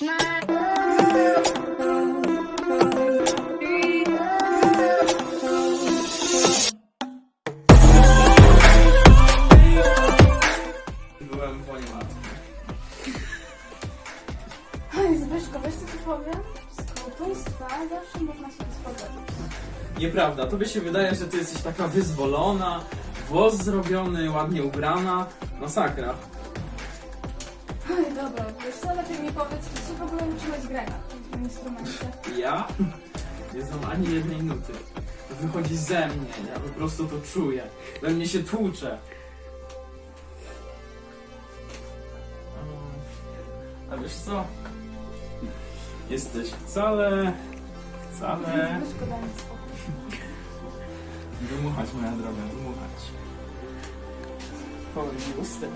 Byłem po nie matki. Oj, Zbyszko, wiesz co ci powiem? Z zawsze można się uspokoić. Nieprawda, tobie się wydaje, że ty jesteś taka wyzwolona, włos zrobiony, ładnie ubrana. Masakra. Oj, dobra, wiesz co, lepiej mi powiedz, czy się w ogóle uczyłeś na tym instrumencie? Ja? Nie znam ani jednej nuty. To wychodzi ze mnie, ja po prostu to czuję. We mnie się tłucze. A wiesz co? Jesteś wcale, wcale... Go daj mi spokój. Moja droga, dmuchać. Oj, usta-